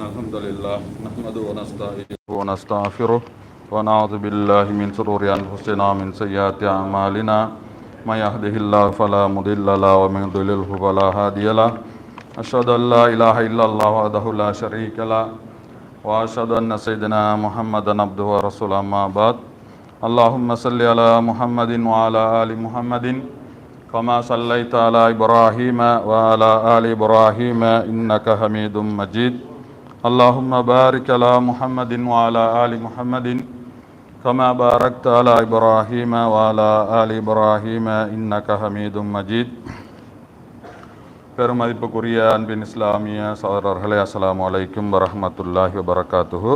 إن الحمد لله نحمده ونستعينه ونستغفره ونعوذ بالله من شرور أنفسنا ومن سيئات أعمالنا. من يهده الله فلا مضل له ومن يضلله فلا هادي له. أشهد أن لا إله إلا الله وحده لا شريك له. وأشهد أن سيدنا محمدا عبده ورسوله أما بعد. اللهم صل على محمد وعلى آل محمد كما صليت على إبراهيم وعلى آل إبراهيم إنك حميد مجيد. اللهم بارك على محمد وعلى آل محمد كما باركت على إبراهيم وعلى آل إبراهيم إنك حميد مجيد பெருமதிப்புக்குரிய அன்பின் இஸ்லாமிய சகோதரர்களே அஸ்ஸலாமு அலைக்கும் வரஹ்மத்துல்லாஹி வபரகாத்துஹு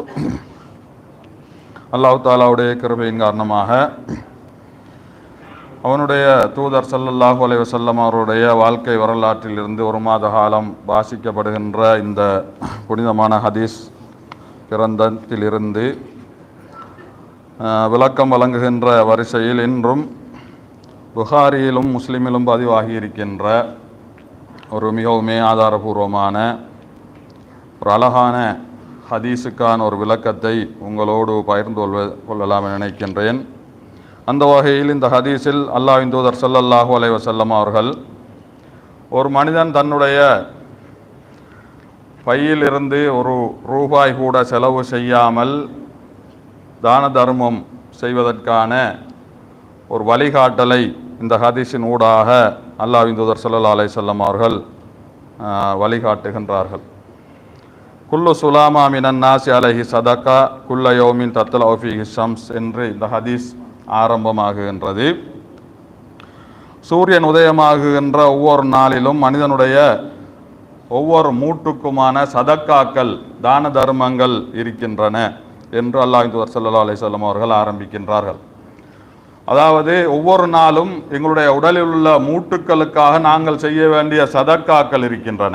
அல்லாஹ் தாலாவுடைய கிருபையின் காரணமாக அவனுடைய தூதர் சல்லல்லாஹு அலைவசல்லம் அவருடைய வாழ்க்கை வரலாற்றில் இருந்து ஒரு மாத காலம் வாசிக்கப்படுகின்ற இந்த புனிதமான ஹதீஸ் பிறந்தத்திலிருந்து விளக்கம் வழங்குகின்ற வரிசையில் இன்றும் புகாரியிலும் முஸ்லீமிலும் பதிவாகி இருக்கின்ற ஒரு மிகவுமே ஆதாரபூர்வமான ஒரு அழகான ஹதீஸுக்கான ஒரு விளக்கத்தை உங்களோடு பகிர்ந்து கொள்வ கொள்ளலாம் என நினைக்கின்றேன். அந்த வகையில் இந்த ஹதீஸில் அல்லாஹ்வின் தூதர் சல்லல்லாஹு அலைவசல்லம் அவர்கள் ஒரு மனிதன் தன்னுடைய பையிலிருந்து ஒரு ரூபாய் கூட செலவு செய்யாமல் தான தர்மம் செய்வதற்கான ஒரு வழிகாட்டலை இந்த ஹதீஸின் ஊடாக அல்லாஹ்வின் தூதர் சல்லா அலை வஸல்லம் அவர்கள் வழிகாட்டுகின்றார்கள். குல்லு சுலாமா மினன் நாசி அலைஹி சதக்கா குல்ல யோமின் தத்தல் ஃபீஹி என்று இந்த ஹதீஸ் ஆரம்பமாகுகின்றது. சூரியன் உதயமாகுகின்ற ஒவ்வொரு நாளிலும் மனிதனுடைய ஒவ்வொரு மூட்டுக்குமான சதக்காக்கள் தான தர்மங்கள் இருக்கின்றன என்று அல்லாஹ் சல்லா ஸல்லல்லாஹு அவர்கள் ஆரம்பிக்கின்றார்கள். அதாவது ஒவ்வொரு நாளும் எங்களுடைய உடலில் உள்ள மூட்டுக்களுக்காக நாங்கள் செய்ய வேண்டிய சதக்காக்கள் இருக்கின்றன.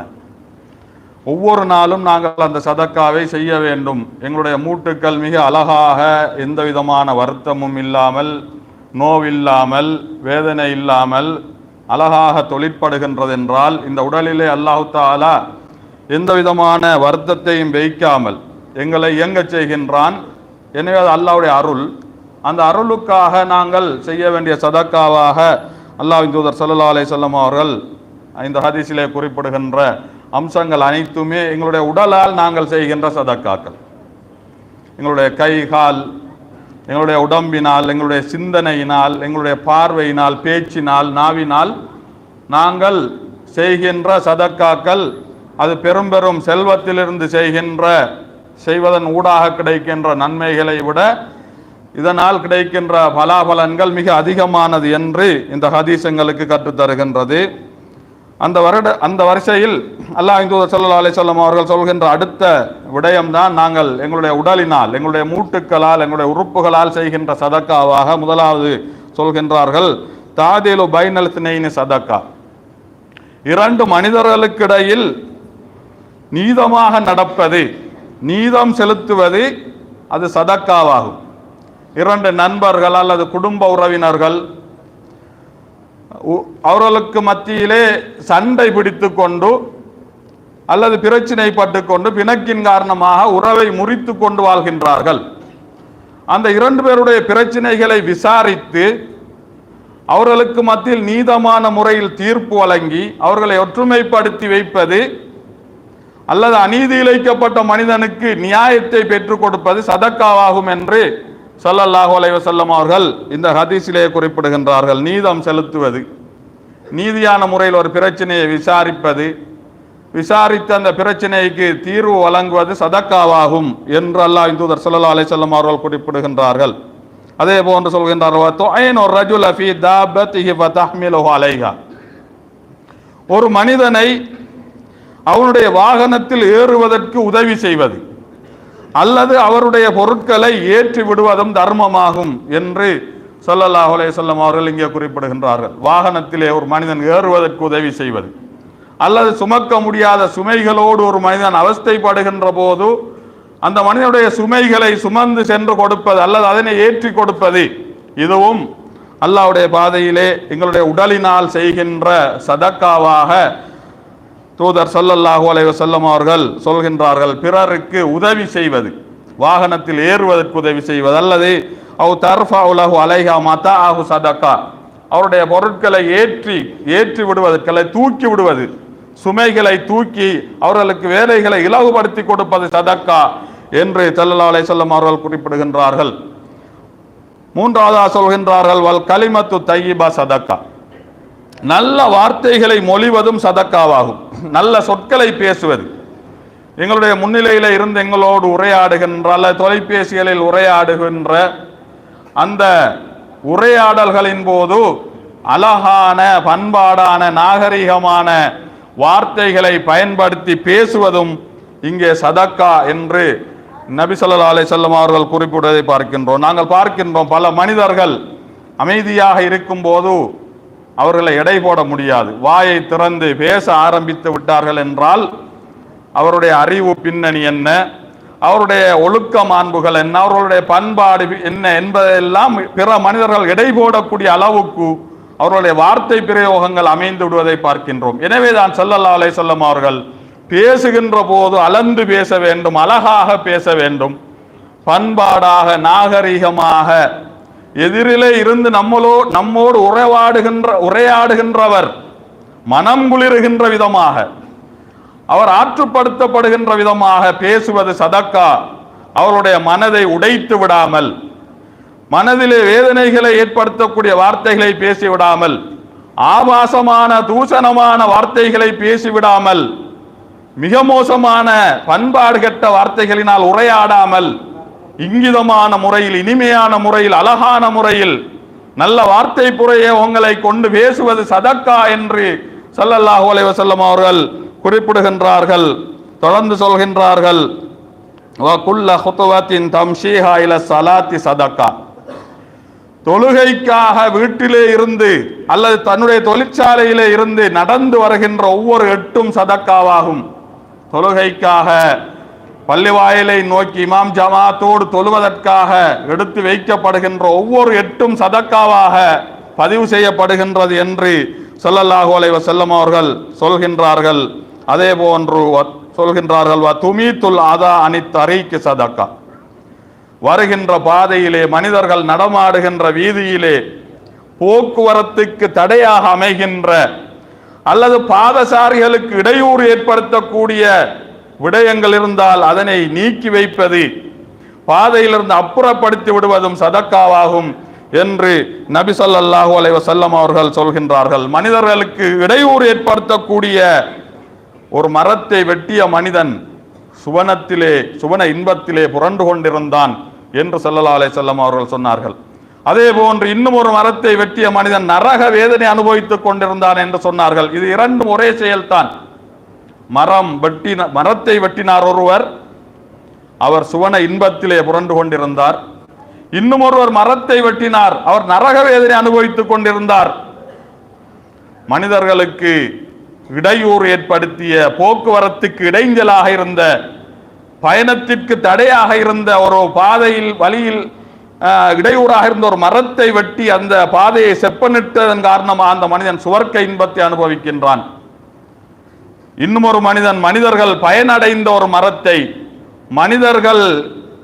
ஒவ்வொரு நாளும் நாங்கள் அந்த சதக்காவை செய்ய வேண்டும். எங்களுடைய மூட்டுக்கள் மிக அழகாக எந்த விதமான வருத்தமும் இல்லாமல் நோவில்லாமல் வேதனை இல்லாமல் அழகாக தொழிற்படுகின்றது என்றால் இந்த உடலிலே அல்லாஹு தாலா எந்த விதமான வருத்தத்தையும் வைக்காமல் எங்களை இயங்கச் செய்கின்றான். எனவே அது அல்லாஹ்வுடைய அருள். அந்த அருளுக்காக நாங்கள் செய்ய வேண்டிய சதக்காவாக அல்லாஹ்வின் தூதர் சல்லா அலை வஸல்லம் அவர்கள் இந்த ஹதீஸிலே குறிப்பிடுகின்ற அம்சங்கள் அனைத்துமே எங்களுடைய உடலால் நாங்கள் செய்கின்ற சதக்காக்கள். எங்களுடைய கை கால் எங்களுடைய உடம்பினால் எங்களுடைய சிந்தனையினால் எங்களுடைய பார்வையினால் பேச்சினால் நாவினால் நாங்கள் செய்கின்ற சதக்காக்கள் அது பெரும் பெரும் செல்வத்திலிருந்து செய்கின்ற செய்வதன் ஊடாக கிடைக்கின்ற நன்மைகளை விட இதனால் கிடைக்கின்ற பலாபலன்கள் மிக அதிகமானது என்று இந்த ஹதீஸ் எங்களுக்கு கற்றுத் தருகின்றது அந்த வருட அந்த வரிசையில் அல்லாஹ் இந்து ஸல்லல்லாஹு அலைஹி அவர்கள் சொல்கின்ற அடுத்த விடயம்தான் நாங்கள் எங்களுடைய உடலினால் எங்களுடைய மூட்டுக்களால் எங்களுடைய உறுப்புகளால் செய்கின்ற சதக்காவாக முதலாவது சொல்கின்றார்கள். தாதிலு பைனல் தினைனி சதக்கா. இரண்டு மனிதர்களுக்கிடையில் நீதமாக நடப்பது நீதம் செலுத்துவது அது சதக்காவாகும். இரண்டு நண்பர்கள் அல்லது குடும்ப உறவினர்கள் அவர்களுக்கு மத்தியிலே சண்டை பிடித்து கொண்டு அல்லது பிரச்சினைப்பட்டு கொண்டு பிணக்கின் காரணமாக உறவை முறித்து கொண்டு வாழ்கின்றார்கள். அந்த இரண்டு பேருடைய பிரச்சனைகளை விசாரித்து அவர்களுக்கு மத்தியில் நீதமான முறையில் தீர்ப்பு வழங்கி அவர்களை ஒற்றுமைப்படுத்தி வைப்பது அல்லது அநீதி இழைக்கப்பட்ட மனிதனுக்கு நியாயத்தை பெற்றுக் கொடுப்பது சதக்காவாகும் என்று சல்லல்லாஹு அலைவசல்லம் அவர்கள் இந்த ஹதீஸிலே குறிப்பிடுகின்றார்கள் நீதம் செலுத்துவது நீதியான முறையில் ஒரு பிரச்சனையை விசாரிப்பது விசாரித்து அந்த பிரச்சனைக்கு தீர்வு வழங்குவது சதக்காவாகும் என்று அல்லாஹ் தூதர் ஸல்லல்லாஹு அலைஹி அவர்கள் குறிப்பிடுகின்றார்கள். அதே போன்று சொல்கின்றார்கள் ஒரு மனிதனை அவனுடைய வாகனத்தில் ஏறுவதற்கு உதவி செய்வது அல்லது அவருடைய பொருட்களை ஏற்றி விடுவதும் தர்மமாகும் என்று சொல்லல்லாஹ் அலையம் அவர்கள் இங்கே குறிப்பிடுகின்றார்கள். வாகனத்திலே ஒரு மனிதன் ஏறுவதற்கு உதவி செய்வது. அல்லது சுமக்க முடியாத சுமைகளோடு ஒரு மனிதன் அவஸ்தைப்படுகின்ற போது அந்த மனிதனுடைய சுமைகளை சுமந்து சென்று கொடுப்பது அல்லது அதனை ஏற்றி கொடுப்பது இதுவும் அல்லாவுடைய பாதையிலே எங்களுடைய உடலினால் செய்கின்ற சதக்காவாக தூதர் சல்லல்லாஹு அலைஹி வஸல்லம் அவர்கள் சொல்கின்றார்கள் பிறருக்கு உதவி செய்வது வாகனத்தில் ஏறுவதற்கு உதவி செய்வது அல்லது அவு தர்ஃபா உலகு அலைஹா மதா ஆகு சதக்கா அவருடைய பொருட்களை ஏற்றி ஏற்றி விடுவதற்களை தூக்கி விடுவது சுமைகளை தூக்கி அவர்களுக்கு வேலைகளை இலகுபடுத்தி கொடுப்பது சதக்கா என்று ஸல்லல்லாஹு அலைஹி அவர்கள் குறிப்பிடுகின்றார்கள். மூன்றாவதாக சொல்கின்றார்கள் வல் கலிமத்து தையிபா சதக்கா நல்ல வார்த்தைகளை மொழிவதும் சதக்காவாகும். நல்ல சொற்களை பேசுவது. எங்களுடைய முன்னிலையில் இருந்து எங்களோடு உரையாடுகின்ற அல்ல தொலைபேசிகளில் உரையாடுகின்ற அந்த உரையாடல்களின் போது அழகான பண்பாடான நாகரிகமான வார்த்தைகளை பயன்படுத்தி பேசுவதும் இங்கே சதக்கா என்று நபிசல்லா அலை செல்லம் அவர்கள் குறிப்பிடுவதை பார்க்கின்றோம். நாங்கள் பார்க்கின்றோம் பல மனிதர்கள் அமைதியாக இருக்கும்போது அவர்களை எடை போட முடியாது. வாயை திறந்து பேச ஆரம்பித்து விட்டார்கள் என்றால் அவருடைய அறிவு பின்னணி என்ன? அவருடைய ஒழுக்க மாண்புகள் என்ன? அவர்களுடைய பண்பாடு என்ன என்பதெல்லாம் பிற மனிதர்கள் எடை போடக்கூடிய அளவுக்கு அவர்களுடைய வார்த்தை பிரயோகங்கள் அமைந்து விடுவதை பார்க்கின்றோம். எனவே தான் ஸல்லல்லாஹு அலை சொல்லம் அவர்கள் பேசுகின்ற போது அளந்து பேச வேண்டும் அழகாக பேச வேண்டும். பண்பாடாக நாகரிகமாக எதிரிலே இருந்து நம்மளோ நம்மோடு உரையாடுகின்ற உரையாடுகின்றவர் மனம் குளிர்கின்ற விதமாக அவர் ஆற்றுப்படுத்தப்படுகின்ற விதமாக பேசுவது சதக்கா. அவருடைய மனதை உடைத்து விடாமல் மனதிலே வேதனைகளை ஏற்படுத்தக்கூடிய வார்த்தைகளை பேசிவிடாமல் ஆபாசமான தூஷணமான வார்த்தைகளை பேசிவிடாமல் மிக மோசமான பண்பாடு கெட்ட வார்த்தைகளினால் உரையாடாமல் இங்கிதமான முறையில் இனிமையான முறையில் அழகான முறையில் நல்ல வார்த்தை புறைய உங்களை கொண்டு பேசுவது சதக்கா என்று சல்லல்லாஹு அலைவசல்லம் அவர்கள் குறிப்பிடுகின்றார்கள் தொடர்ந்து சொல்கின்றார்கள். இல சலாத்தி சதக்கா. தொழுகைக்காக வீட்டிலே இருந்து அல்லது தன்னுடைய தொழிற்சாலையிலே இருந்து நடந்து வருகின்ற ஒவ்வொரு எட்டும் சதக்காவாகும். தொழுகைக்காக பள்ளிவாயிலை நோக்கி இமாம் ஜமாத்தோடு தொழுவதற்காக எடுத்து வைக்கப்படுகின்ற ஒவ்வொரு எட்டும் சதக்காவாக பதிவு செய்யப்படுகின்றது என்று சொல்லல்லாஹு அலைவ செல்லம் அவர்கள் சொல்கின்றார்கள். அதே போன்று சொல்கின்றார்கள் வ துமீத்துல் அதா அனி தரீக்கு சதக்கா. வருகின்ற பாதையிலே மனிதர்கள் நடமாடுகின்ற வீதியிலே போக்குவரத்துக்கு தடையாக அமைகின்ற அல்லது பாதசாரிகளுக்கு இடையூறு ஏற்படுத்தக்கூடிய விடயங்கள் இருந்தால் அதனை நீக்கி வைப்பது. பாதையிலிருந்து அப்புறப்படுத்தி விடுவதும் சதக்காவாகும் என்று நபி சொல்லாஹு அலைஹி அவர்கள் சொல்கின்றார்கள். மனிதர்களுக்கு இடையூறு ஏற்படுத்தக்கூடிய ஒரு மரத்தை வெட்டிய மனிதன் சுவனத்திலே சுவன இன்பத்திலே புரண்டு கொண்டிருந்தான் என்று ஸல்லல்லாஹு அலை செல்லம் அவர்கள் சொன்னார்கள். அதே போன்று இன்னும் ஒரு மரத்தை வெட்டிய மனிதன் நரக வேதனை அனுபவித்துக் கொண்டிருந்தான் என்று சொன்னார்கள். இது இரண்டும் ஒரே செயல்தான். மரம் வெட்டின மரத்தை வெட்டினார் ஒருவர். அவர் சுவன இன்பத்திலே புரண்டு கொண்டிருந்தார். இன்னும் ஒருவர் மரத்தை வெட்டினார். அவர் நரக வேதனை அனுபவித்துக் கொண்டிருந்தார். மனிதர்களுக்கு இடையூறு ஏற்படுத்திய போக்குவரத்துக்கு இடைஞ்சலாக இருந்த பயணத்திற்கு தடையாக இருந்த ஒரு பாதையில் வழியில் ஆஹ், இடையூறாக இருந்த ஒரு மரத்தை வெட்டி அந்த பாதையை செப்பனிட்டதன் காரணமாக அந்த மனிதன் சுவர்க்க இன்பத்தை அனுபவிக்கின்றான். இன்னும் ஒரு மனிதன் மனிதர்கள் பயனடைந்த ஒரு மரத்தை மனிதர்கள்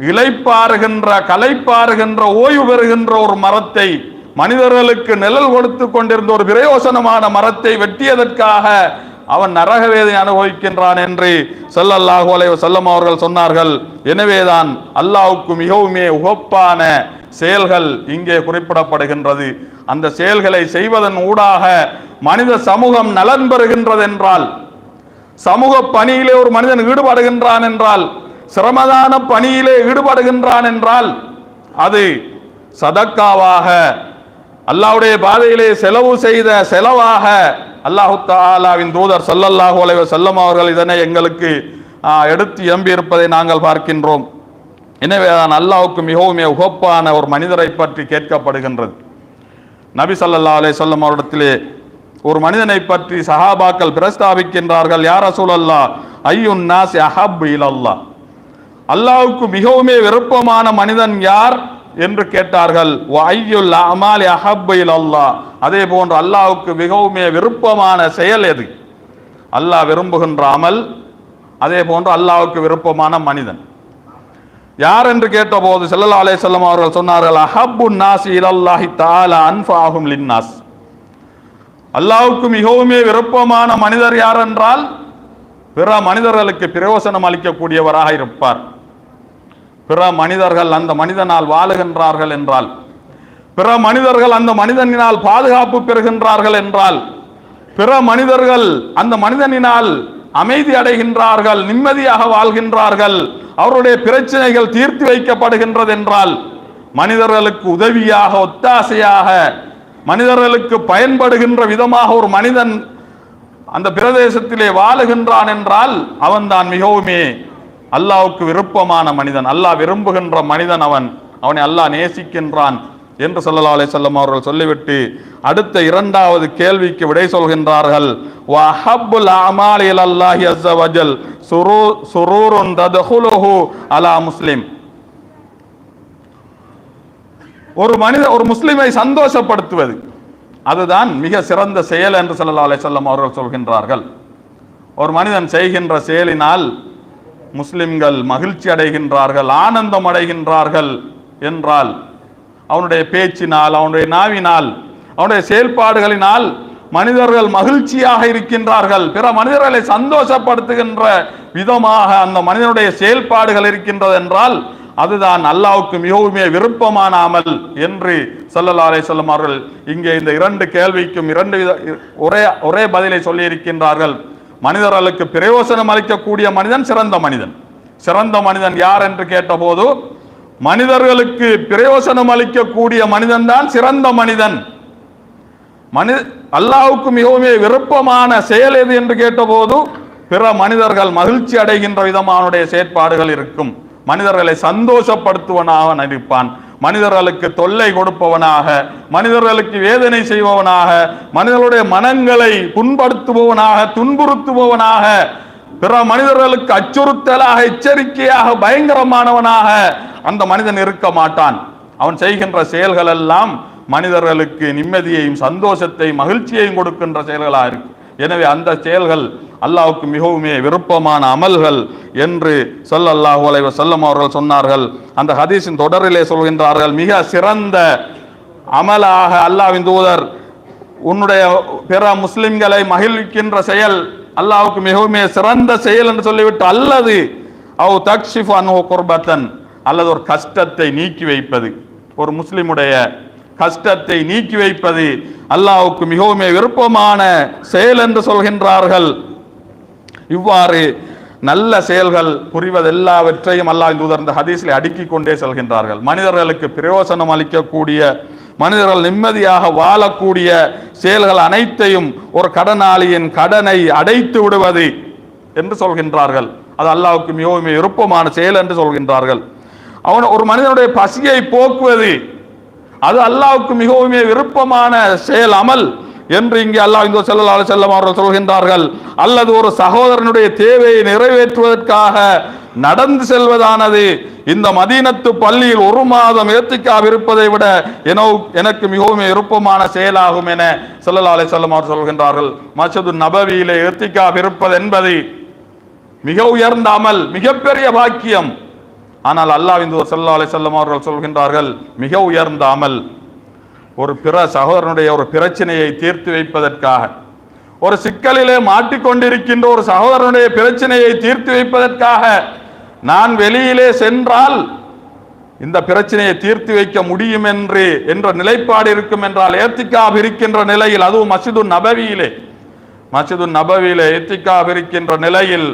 இழைப்பாருகின்ற கலைப்பாருகின்ற ஓய்வு பெறுகின்ற ஒரு மரத்தை மனிதர்களுக்கு நிழல் கொடுத்து கொண்டிருந்த ஒரு பிரயோசனமான மரத்தை வெட்டியதற்காக அவன் நரக வேதனை அனுபவிக்கின்றான் என்று செல்லல்லாஹு அலைவ செல்லம் அவர்கள் சொன்னார்கள். எனவேதான் அல்லாஹ்வுக்கு மிகவுமே உகப்பான செயல்கள் இங்கே குறிப்பிடப்படுகின்றது. அந்த செயல்களை செய்வதன் ஊடாக மனித சமூகம் நலன் பெறுகின்றது என்றால் சமூக பணியிலே ஒரு மனிதன் ஈடுபடுகின்றான் என்றால் சிரமதான பணியிலே ஈடுபடுகின்றான் என்றால் அது சதக்காவாக அல்லாஹ்வுடைய பாதையிலே செலவு செய்த செலவாக அல்லாஹு தாலாவின் தூதர் சல்லல்லாஹு அலைஹி செல்லம் அவர்கள் இதனை எங்களுக்கு எடுத்து எம்பியிருப்பதை நாங்கள் பார்க்கின்றோம். எனவே தான் அல்லாவுக்கு மிகவும் உகப்பான ஒரு மனிதரை பற்றி கேட்கப்படுகின்றது. நபி ஸல்லல்லாஹு அலே சொல்லம் அவரிடத்திலே ஒரு மனிதனை பற்றி சஹாபாக்கள் பிரஸ்தாபிக்கின்றார்கள் யார் ரசூலல்லா ஐயுன் நாஸ் அஹப் இலல்லா. அல்லாவுக்கு மிகவுமே விருப்பமான மனிதன் யார் என்று கேட்டார்கள் ஓ ஐயுல் அமாலி அஹப் இலல்லா. அதே போன்று அல்லாவுக்கு மிகவுமே விருப்பமான செயல் எது? அல்லாஹ் விரும்புகின்ற அமல் அதே போன்று அல்லாவுக்கு விருப்பமான மனிதன். யார் என்று கேட்டபோது செல்லல்லா அலே செல்லம் அவர்கள் சொன்னார்கள் அஹப்பு நாசி இலல்லாஹி தாலா அன்ஃபாகும் லின்னாஸ் அல்லாவுக்கு மிகவுமே விருப்பமான மனிதர் யார் என்றால் பிற மனிதர்களுக்கு பிரயோசனம் அளிக்கக்கூடியவராக இருப்பார். பிற மனிதர்கள் அந்த மனிதனால் வாழுகின்றார்கள் என்றால் பிற மனிதர்கள் அந்த மனிதனினால் பாதுகாப்பு பெறுகின்றார்கள் என்றால் பிற மனிதர்கள் அந்த மனிதனினால் அமைதி அடைகின்றார்கள் நிம்மதியாக வாழ்கின்றார்கள் அவருடைய பிரச்சனைகள் தீர்த்து வைக்கப்படுகின்றது என்றால் மனிதர்களுக்கு உதவியாக ஒத்தாசையாக மனிதர்களுக்கு பயன்படுகின்ற விதமாக ஒரு மனிதன் அந்த பிரதேசத்திலே வாழுகின்றான் என்றால் அவன்தான் மிகவுமே அல்லாவுக்கு விருப்பமான மனிதன். அல்லாஹ் விரும்புகின்ற மனிதன் அவன். அவனை அல்லாஹ் நேசிக்கின்றான் என்று சொல்லலா அலைஹி அவர்கள் சொல்லிவிட்டு அடுத்த இரண்டாவது கேள்விக்கு விடை சொல்கின்றார்கள். வஹப்புல் அமாலி இலல்லாஹி சுரூ சுரூருன் தத்ஹுலுஹு அலா முஸ்லிம். ஒரு மனித ஒரு முஸ்லிமை சந்தோஷப்படுத்துவது. அதுதான் மிக சிறந்த செயல் என்று ஸல்லல்லாஹு அலிசல்லம் அவர்கள் சொல்கின்றார்கள். ஒரு மனிதன் செய்கின்ற செயலினால் முஸ்லிம்கள் மகிழ்ச்சி அடைகின்றார்கள் ஆனந்தம் அடைகின்றார்கள் என்றால் அவனுடைய பேச்சினால் அவனுடைய நாவினால் அவனுடைய செயல்பாடுகளினால் மனிதர்கள் மகிழ்ச்சியாக இருக்கின்றார்கள். பிற மனிதர்களை சந்தோஷப்படுத்துகின்ற விதமாக அந்த மனிதனுடைய செயல்பாடுகள் இருக்கின்றது என்றால் அதுதான் அல்லாவுக்கு மிகவுமே விருப்பமான அமல் என்று ஸல்லல்லாஹு அலைஹி அவர்கள் இங்கே இந்த இரண்டு கேள்விக்கும் இரண்டு வித ஒரே ஒரே பதிலை சொல்லியிருக்கின்றார்கள். மனிதர்களுக்கு பிரயோசனம் அளிக்கக்கூடிய மனிதன் சிறந்த மனிதன். சிறந்த மனிதன் யார் என்று கேட்டபோது மனிதர்களுக்கு பிரயோசனம் அளிக்கக்கூடிய மனிதன் தான் சிறந்த மனிதன். மனித அல்லாவுக்கு மிகவுமே விருப்பமான செயல் எது என்று கேட்டபோது பிற மனிதர்கள் மகிழ்ச்சி அடைகின்ற விதமானுடைய செயற்பாடுகள் இருக்கும். மனிதர்களை சந்தோஷப்படுத்துவனாக நடிப்பான். மனிதர்களுக்கு தொல்லை கொடுப்பவனாக மனிதர்களுக்கு வேதனை செய்பவனாக மனிதர்களுடைய மனங்களை புண்படுத்துபவனாக துன்புறுத்துபவனாக பிற மனிதர்களுக்கு அச்சுறுத்தலாக எச்சரிக்கையாக பயங்கரமானவனாக அந்த மனிதன் இருக்க மாட்டான். அவன் செய்கின்ற செயல்கள் எல்லாம் மனிதர்களுக்கு நிம்மதியையும் சந்தோஷத்தையும் மகிழ்ச்சியையும் கொடுக்கின்ற செயல்களாக இருக்கும். எனவே அந்த செயல்கள் அல்லாவுக்கு மிகவுமே விருப்பமான அமல்கள் என்று ஸல்லல்லாஹு அலைஹி செல்லம் அவர்கள் சொன்னார்கள். அந்த ஹதீஸின் தொடரிலே சொல்கின்றார்கள் மிக சிறந்த அமலாக அல்லாவின் தூதர் உன்னுடைய பிற முஸ்லிம்களை மகிழ்விக்கின்ற செயல் அல்லாவுக்கு மிகவுமே சிறந்த செயல் என்று சொல்லிவிட்டு அல்லது அவ் தக்ஷிஃப் அன்ஹு குர்பத்தன் அல்லது ஒரு கஷ்டத்தை நீக்கி வைப்பது. ஒரு முஸ்லிமுடைய கஷ்டத்தை நீக்கி வைப்பது அல்லாவுக்கு மிகவுமே விருப்பமான செயல் என்று சொல்கின்றார்கள். இவ்வாறு நல்ல செயல்கள் புரிவது எல்லாவற்றையும் அல்லாஹ் தூதர் இந்த ஹதீஸில் அடுக்கிக் கொண்டே செல்கின்றார்கள். மனிதர்களுக்கு பிரயோசனம் அளிக்கக்கூடிய மனிதர்கள் நிம்மதியாக வாழக்கூடிய செயல்கள் அனைத்தையும் ஒரு கடனாளியின் கடனை அடைத்து விடுவது என்று சொல்கின்றார்கள். அது அல்லாவுக்கு மிகவும் விருப்பமான செயல் என்று சொல்கின்றார்கள். அவன் ஒரு மனிதனுடைய பசியை போக்குவது அது அல்லாவுக்கு மிகவும் விருப்பமான செயல் அமல் என்று இங்கே அல்லாஹ் இந்த ஸல்லல்லாஹு செல்லம் அவர்கள் சொல்கின்றார்கள். அல்லது ஒரு சகோதரனுடைய தேவையை நிறைவேற்றுவதற்காக நடந்து செல்வதானது. இந்த மதீனத்து பள்ளியில் ஒரு மாதம் ஏத்திக்காக இருப்பதை விட எனோ எனக்கு மிகவும் விருப்பமான செயலாகும் என ஸல்லல்லாஹு செல்லம் அவர் சொல்கின்றார்கள். மசது நபவியிலே ஏத்திக்காக இருப்பது என்பது மிக உயர்ந்த அமல் மிகப்பெரிய பாக்கியம். ஆனால் அல்லாஹ் இந்த ஸல்லல்லாஹு அலைஹி வஸல்லம் அவர்கள் சொல்கின்றார்கள் மிக உயர்ந்த அமல். ஒரு பிற சகோதரனுடைய ஒரு பிரச்சனையை தீர்த்து வைப்பதற்காக. ஒரு சிக்கலிலே மாட்டிக்கொண்டிருக்கின்ற ஒரு சகோதரனுடைய பிரச்சனையை தீர்த்து வைப்பதற்காக நான் வெளியிலே சென்றால் இந்த பிரச்சனையை தீர்த்து வைக்க முடியும் என்று என்ற நிலைப்பாடு இருக்கும் என்றால் ஏத்திக்காப் இருக்கின்ற நிலையில் அதுவும் மசிது நபவியிலே மசிது நபவியிலே ஏத்திக்காப் இருக்கின்ற நிலையில்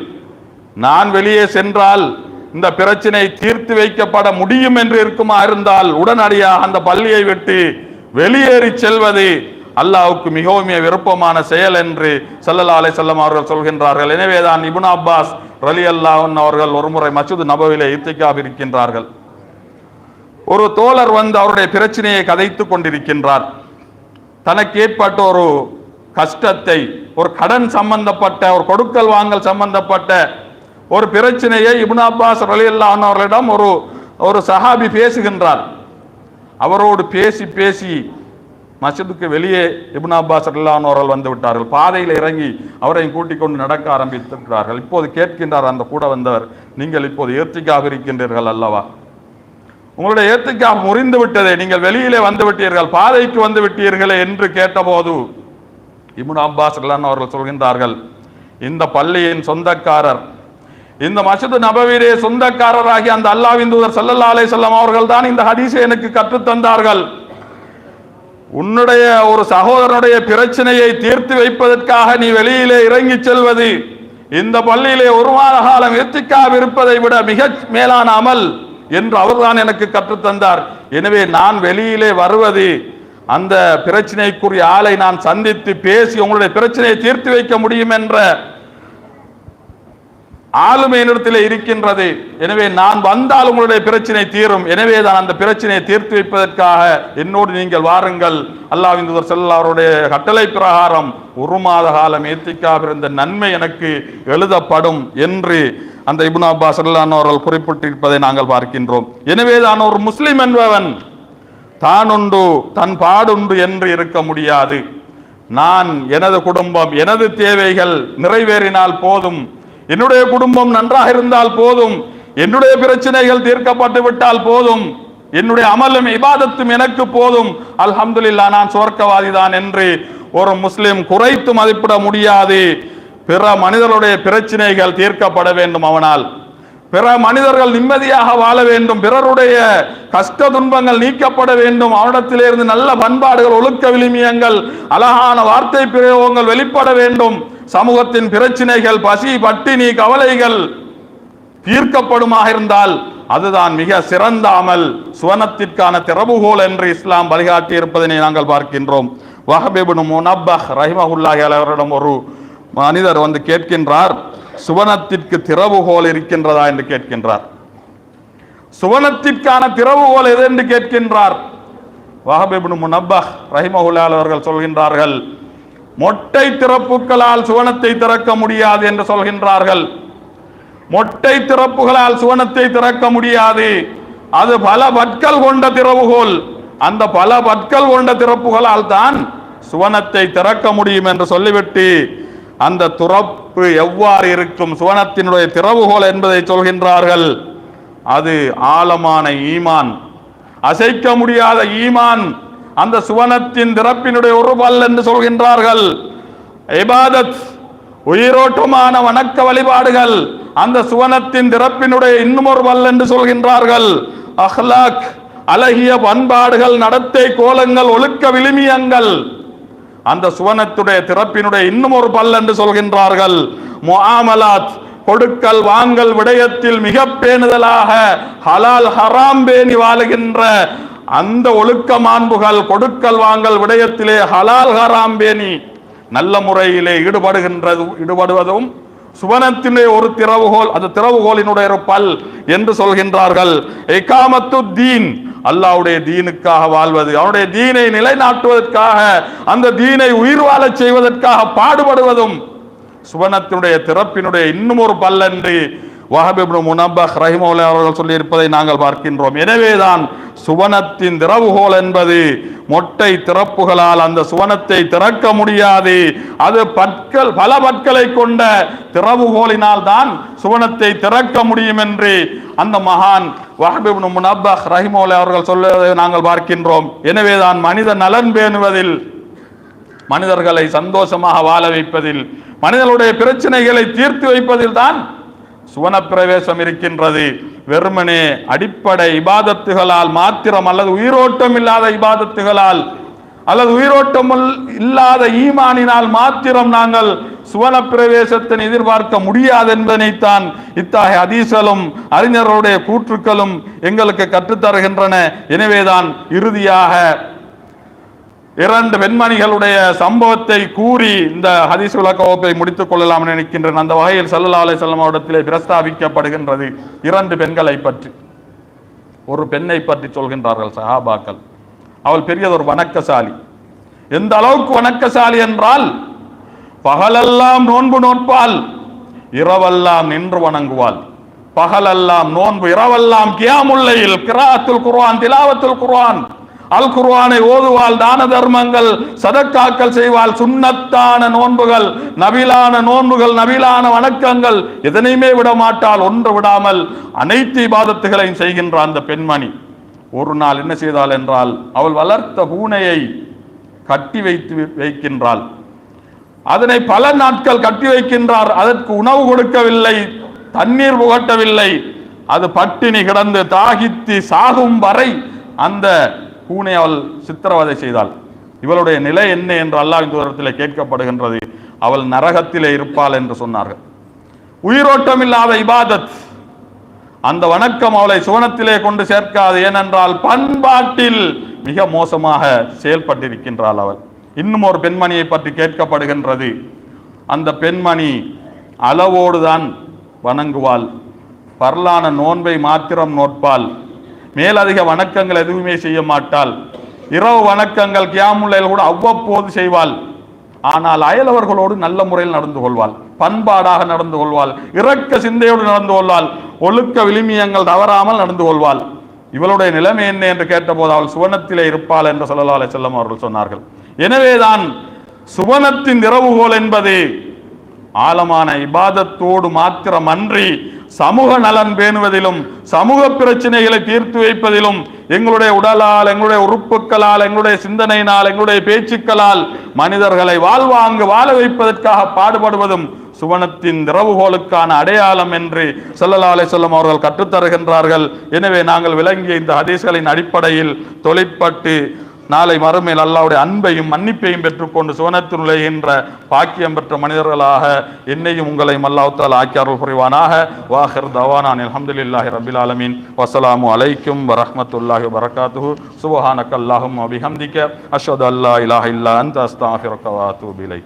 நான் வெளியே சென்றால் இந்த பிரச்சனை தீர்த்து வைக்கப்பட முடியும் என்று இருக்குமா இருந்தால் உடனடியாக அந்த பள்ளியை விட்டு வெளியேறி செல்வது அல்லாவுக்கு மிகவும் விருப்பமான செயல் என்று சல்லல்லா அலை செல்லம் அவர்கள் சொல்கின்றார்கள். எனவேதான் இபுன் அப்பாஸ் ரலி அல்லாஹ் அவர்கள் ஒருமுறை மசூது நபவிலே இத்திகாப் இருக்கின்றார்கள். ஒரு தோழர் வந்து அவருடைய பிரச்சனையை கதைத்துக் கொண்டிருக்கின்றார். தனக்கு ஏற்பட்ட ஒரு கஷ்டத்தை ஒரு கடன் சம்பந்தப்பட்ட ஒரு கொடுக்கல் வாங்கல் சம்பந்தப்பட்ட ஒரு பிரச்சனையை இப்னு அப்பாஸ் அலி அன்ஹு அவர்களிடம் ஒரு ஒரு சஹாபி பேசுகின்றார். அவரோடு பேசி பேசி மசிதுக்கு வெளியே இப்னு அப்பாஸ் ரலியல்லாஹு வந்து விட்டார்கள். பாதையில் இறங்கி அவரையும் கூட்டிக் கொண்டு நடக்க ஆரம்பித்திருக்கிறார்கள். இப்போது கேட்கின்றார் அந்த கூட வந்தவர் நீங்கள் இப்போது ஏத்திக்காக இருக்கின்றீர்கள் அல்லவா? உங்களுடைய ஏத்துக்காக முறிந்து விட்டதே நீங்கள் வெளியிலே வந்து விட்டீர்கள் பாதைக்கு வந்து விட்டீர்களே என்று கேட்டபோது இப்னு அப்பாஸ் அல்லான் அவர்கள் சொல்கின்றார்கள் இந்த பள்ளியின் சொந்தக்காரர் இந்த மசது நபவியிலே சொந்தக்காரராகி அந்த அல்லாவின் தூதர் ஸல்லல்லாஹு அலைஹி அவர்கள் தான் இந்த ஹதீஸை எனக்கு கற்றுத் தந்தார்கள் உன்னுடைய ஒரு சகோதரனுடைய பிரச்சனையை தீர்த்து வைப்பதற்காக நீ வெளியிலே இறங்கி செல்வது இந்த பள்ளியிலே ஒரு மாத காலம் எத்திக்காக இருப்பதை விட மிக மேலான அமல் என்று அவர்தான் எனக்கு கற்றுத் தந்தார் எனவே நான் வெளியிலே வருவது அந்த பிரச்சனைக்குரிய ஆளை நான் சந்தித்து பேசி உங்களுடைய பிரச்சனையை தீர்த்து வைக்க முடியும் என்ற ஆளுமை என்னிடத்தில் இருக்கின்றது. எனவே நான் வந்தால் உங்களுடைய பிரச்சனை தீரும். எனவே தான் அந்த பிரச்சனையை தீர்த்து வைப்பதற்காக என்னோடு நீங்கள் வாருங்கள். அல்லாஹ்வின் தூதர் செல்லாருடைய கட்டளை பிரகாரம் ஒரு மாத காலம் ஏத்திக்காக இருந்த நன்மை எனக்கு எழுதப்படும் என்று அந்த இபுன் அப்பாஸ் அவர்கள் குறிப்பிட்டிருப்பதை நாங்கள் பார்க்கின்றோம். எனவே தான் ஒரு முஸ்லிம் என்பவன் தானுண்டு தன் பாடுண்டு என்று இருக்க முடியாது. நான் எனது குடும்பம் எனது தேவைகள் நிறைவேறினால் போதும். என்னுடைய குடும்பம் நன்றாக இருந்தால் போதும். என்னுடைய பிரச்சனைகள் தீர்க்கப்பட்டு விட்டால் போதும். என்னுடைய அமலும் இபாதத்தும் எனக்கு போதும். அல்ஹம்துல்லா நான் சுவர்க்கவாதி தான் என்று ஒரு முஸ்லிம் குறைத்து மதிப்பிட முடியாது. பிற மனிதர்களுடைய பிரச்சனைகள் தீர்க்கப்பட வேண்டும் அவனால். பிற மனிதர்கள் நிம்மதியாக வாழ வேண்டும். பிறருடைய கஷ்ட துன்பங்கள் நீக்கப்பட வேண்டும். அவனிடத்திலிருந்து நல்ல பண்பாடுகள் ஒழுக்க விளிமியங்கள் அழகான வார்த்தை பிரயோகங்கள் வெளிப்பட வேண்டும். சமூகத்தின் பிரச்சனைகள் பசி பட்டினி கவலைகள் தீர்க்கப்படுமாக இருந்தால் அதுதான் மிக சிறந்த அமல். சுவனத்திற்கான திறவுகோல் என்று இஸ்லாம் வழிகாட்டி இருப்பதனை நாங்கள் பார்க்கின்றோம். வஹபிபுன் முனப்பஹ் ரஹிமஹுல்லாஹி அவரிடம் ஒரு மனிதர் வந்து கேட்கின்றார் சுவனத்திற்கு திறவுகோல் இருக்கின்றதா? என்று கேட்கின்றார். சுவனத்திற்கான திறவுகோல் எது? என்று கேட்கின்றார். வஹபிபுன் முனப்பஹ் ரஹிமஹுல்லா அவர்கள் சொல்கின்றார்கள் மொட்டை திறப்புகளால் சுவனத்தை திறக்க முடியாது என்று சொல்கின்றார்கள். மொட்டை திறப்புகளால் சுவனத்தை திறக்க முடியாது. அது பல பற்கள் கொண்ட திறவுகோல். அந்த பல பற்கள் கொண்ட திறப்புகளால் தான் சுவனத்தை திறக்க முடியும் என்று சொல்லிவிட்டு அந்த துறப்பு எவ்வாறு இருக்கும்? சுவனத்தினுடைய திறவுகோல் என்பதை சொல்கின்றார்கள். அது ஆழமான ஈமான். அசைக்க முடியாத ஈமான். அந்த சுவனத்தின் திறப்பினுடைய ஒரு பல் என்று சொல்கின்றார்கள். இபாதத் உயிரோட்டமான வணக்க வழிபாடுகள் அந்த சுவனத்தின் திறப்பினுடைய இன்னும் ஒரு வல் என்று சொல்கின்றார்கள். அஹ்லாக் அழகிய பண்பாடுகள் நடத்தை கோலங்கள் ஒழுக்க விழுமியங்கள் அந்த சுவனத்துடைய திறப்பினுடைய இன்னும் ஒரு பல் என்று சொல்கின்றார்கள். முஆமலாத் கொடுக்கல் வாங்கல் விடயத்தில் மிக பேணுதலாக ஹலால் ஹராம் பேணி வாழுகின்ற அந்த ஒழுக்க மாண்புகள் கொடுக்கல் வாங்கல் விடயத்திலே ஹலால் ஹராம் பேணி நல்ல முறையிலே ஈடுபடுகின்றது ஈடுபடுவதும் சுவனத்திலே ஒரு திறவுகோல் அந்த திறவுகோலினுடைய ஒரு பல் என்று சொல்கின்றார்கள். எகாமத்து தீன் அல்லாவுடைய தீனுக்காக வாழ்வது அவனுடைய தீனை நிலைநாட்டுவதற்காக அந்த தீனை உயிர் வாழச் செய்வதற்காக பாடுபடுவதும் சுவனத்தினுடைய திறப்பினுடைய இன்னும் ஒரு பல்லன்று வஹபிப்னு முனப்பஹ் ரஹிமோலே அவர்கள் சொல்லியிருப்பதை நாங்கள் பார்க்கின்றோம். எனவேதான் சுவனத்தின் திறவுகோல் என்பது மொட்டை திறப்புகளால் அந்த சுவனத்தை திறக்க முடியாது. அது பற்கள் பல பற்களை கொண்ட திறவுகோலினால் தான் சுவனத்தை திறக்க முடியும் என்று அந்த மகான் வஹபிப்னு முனப்பஹ் ரஹிமவுல்லா அவர்கள் சொல்வதை நாங்கள் பார்க்கின்றோம். எனவேதான் மனித நலன் பேணுவதில் மனிதர்களை சந்தோஷமாக வாழ வைப்பதில் மனிதனுடைய பிரச்சனைகளை தீர்த்து வைப்பதில் தான் சுவன பிரவேசம் இருக்கின்றது வெறுமனே அடிப்படை இபாதத்துகளால் மாத்திரம் அல்லது உயிரோட்டம் இல்லாத இபாதத்துகளால் அல்லது உயிரோட்டம் இல்லாத ஈமானினால் மாத்திரம் நாங்கள் சுவன பிரவேசத்தை எதிர்பார்க்க முடியாது என்பதனைத்தான் இத்தகைய அதீசலும் அறிஞர்களுடைய கூற்றுக்களும் எங்களுக்கு கற்றுத்தருகின்றன. எனவேதான் இறுதியாக இரண்டு பெண்மணிகளுடைய சம்பவத்தை கூறி இந்த ஹதீஸ் விளக்க வகுப்பை முடித்துக் கொள்ளலாம் என நினைக்கின்றேன். அந்த வகையில் சல்லா அலைஹிஸ்ஸலாம் செல்லமாவிடத்திலே பிரஸ்தாபிக்கப்படுகின்றது இரண்டு பெண்களை பற்றி. ஒரு பெண்ணை பற்றி சொல்கின்றார்கள் சஹாபாக்கள். அவள் பெரியதொரு வணக்கசாலி. எந்த அளவுக்கு வணக்கசாலி என்றால் பகலெல்லாம் நோன்பு நோட்பாள் இரவெல்லாம் நின்று வணங்குவாள். பகலெல்லாம் நோன்பு இரவெல்லாம் கியாமுல்லையில் கிராத்துல் குர்ஆன் திலாவத்துல் குர்ஆன். அல் குர்வானை ஓதுவாள் தான தர்மங்கள் சதக்காக்கள் செய்வாள் சுண்ணத்தான நோன்புகள் நபிலான நோன்புகள் நபிலான வணக்கங்கள் எதனையுமே விட மாட்டால் ஒன்று விடாமல் அனைத்து இபாதத்துகளையும் செய்கின்ற அந்த பெண்மணி. ஒரு நாள் என்ன செய்தாள் என்றால் அவள் வளர்த்த பூனையை கட்டி வைத்து வைக்கின்றாள். அதனை பல நாட்கள் கட்டி வைக்கின்றார். அதற்கு உணவு கொடுக்கவில்லை தண்ணீர் புகட்டவில்லை. அது பட்டினி கிடந்து தாகித்து சாகும் வரை அந்த பூனை அவள் சித்திரவதை செய்தாள். இவளுடைய நிலை என்ன என்று அல்லாவின் தூரத்தில் கேட்கப்படுகின்றது. அவள் நரகத்திலே இருப்பாள் என்று சொன்னார்கள். உயிரோட்டம் இல்லாத இபாதத். அந்த வணக்கம் அவளை சுவனத்திலே கொண்டு சேர்க்காது. ஏனென்றால் பண்பாட்டில் மிக மோசமாக செயல்பட்டிருக்கின்றாள் அவள். இன்னும் ஒரு பெண்மணியை பற்றி கேட்கப்படுகின்றது. அந்த பெண்மணி அளவோடுதான் வணங்குவாள். பரலான நோன்பை மாத்திரம் நோட்பாள் மேலதிக வணக்கங்கள் எதுவுமே செய்ய மாட்டாள். இரவு வணக்கங்கள் கியாமுல்லையில் கூட அவ்வப்போது செய்வாள். ஆனால் அயலவர்களோடு நல்ல முறையில் நடந்து கொள்வாள். பண்பாடாக நடந்து கொள்வாள். இரக்க சிந்தையோடு நடந்து கொள்வாள். ஒழுக்க விளிமியங்கள் தவறாமல் நடந்து கொள்வாள். இவளுடைய நிலைமை என்ன என்று கேட்டபோது அவள் சுவனத்திலே இருப்பாள் என்று சொல்லலா அலை செல்லம் அவர்கள் சொன்னார்கள். எனவேதான் சுவனத்தின் திறவுகோல் என்பது ஆழமான இபாதத்தோடு மாத்திரமன்றி சமூக நலன் பேணுவதிலும் சமூக பிரச்சனைகளை தீர்த்து வைப்பதிலும் எங்களுடைய உடலால் எங்களுடைய உறுப்புகளால் எங்களுடைய சிந்தனையினால் எங்களுடைய பேச்சுக்களால் மனிதர்களை வாழ்வாங்கு வாழ வைப்பதற்காக பாடுபடுவதும் சுவனத்தின் திறவுகோலுக்கான அடையாளம் என்று ஸல்லல்லாஹு செல்லும் அவர்கள் கற்றுத்தருகின்றார்கள். எனவே நாங்கள் விளங்கிய இந்த ஹதீஸ்களின் அடிப்படையில் தொழிற்பட்டு நாளை மறுமையில் அல்லாவுடைய அன்பையும் மன்னிப்பையும் பெற்றுக்கொண்டு சுவனத்தில் நுழைகின்ற பாக்கியம் பெற்ற மனிதர்களாக என்னையும் உங்களையும் அல்லாஹால் ஆக்கியார்கள் புரிவானாக. வாஹிர் தவானான் அல்ஹம்துலில்லாஹி ரபில் ஆலமின். வசலாமு அலைக்கும் வரஹ்மத்துல்லாஹி வரகாத்து சுபஹானக் அல்லாஹும் அபிஹம்திக்க அஷத் அல்லா இலாஹ இல்லா அந்த அஸ்தக்ஃபிருக பிலை